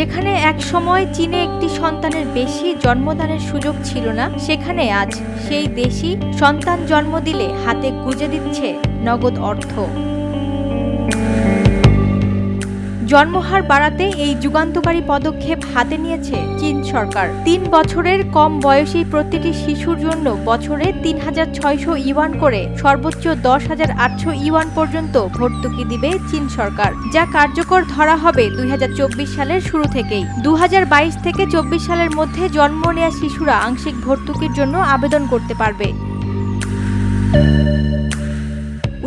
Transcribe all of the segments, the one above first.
যেখানে এক সময় চীনে একটি সন্তানের বেশি জন্মদানের সুযোগ ছিল না, সেখানে আজ সেই দেশি সন্তান জন্ম দিলে হাতে গুজে দিচ্ছে নগদ অর্থ। জন্মহার বাড়াতে এই যুগান্তকারী পদক্ষেপ হাতে নিয়েছে চীন সরকার। তিন বছরের কম বয়সী প্রতিটি শিশুর জন্য বছরে তিন হাজার ছয়শো ইউয়ান করে সর্বোচ্চ দশ হাজার আটশো ইউয়ান পর্যন্ত ভর্তুকি দিবে চীন সরকার, যা কার্যকর ধরা হবে দুই হাজার চব্বিশ সালের শুরু থেকেই। দু হাজার বাইশ থেকে চব্বিশ সালের মধ্যে জন্ম নেওয়া শিশুরা আংশিক ভর্তুকির জন্য আবেদন করতে পারবে।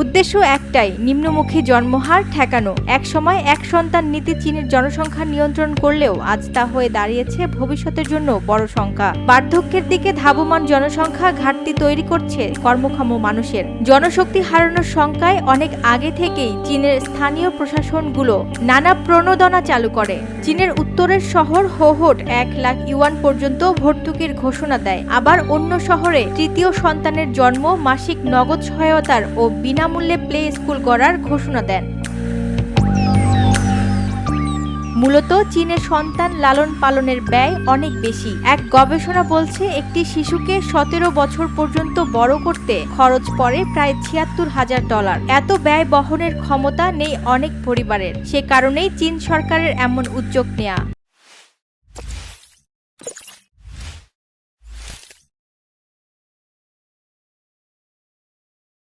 উদ্দেশ্য একটাই, নিম্নমুখী জন্মহার ঠেকানো। একসময় এক সন্তান নীতি চীনের জনসংখ্যা নিয়ন্ত্রণ করলেও আজ তা হয়ে দাঁড়িয়েছে ভবিষ্যতের জন্য বড় সংখ্যা বার্ধক্যের দিকে ধাবমান জনসংখ্যা ঘাটতি তৈরি করছে কর্মক্ষম মানুষের। জনশক্তি হারানোর সংখ্যায় অনেক আগে থেকেই চীনের স্থানীয় প্রশাসনগুলো নানা প্রণোদনা চালু করে। চীনের উত্তরের শহর হোহোট এক লাখ ইউয়ান পর্যন্ত ভর্তুকির ঘোষণা দেয়। আবার অন্য শহরে তৃতীয় সন্তানের জন্ম, মাসিক নগদ সহায়তার ও বিনামূল্যে প্লে স্কুল করার ঘোষণা দেন। মূলত চীনের সন্তান লালন পালনের ব্যয় অনেক বেশি। এক গবেষণা বলছে, একটি শিশুকে সতেরো বছর পর্যন্ত বড় করতে খরচ পড়ে প্রায় ছিয়াত্তর হাজার ডলার। এত ব্যয় বহনের ক্ষমতা নেই অনেক পরিবারের। সে কারণেই চীন সরকারের এমন উদ্যোগ নেয়া।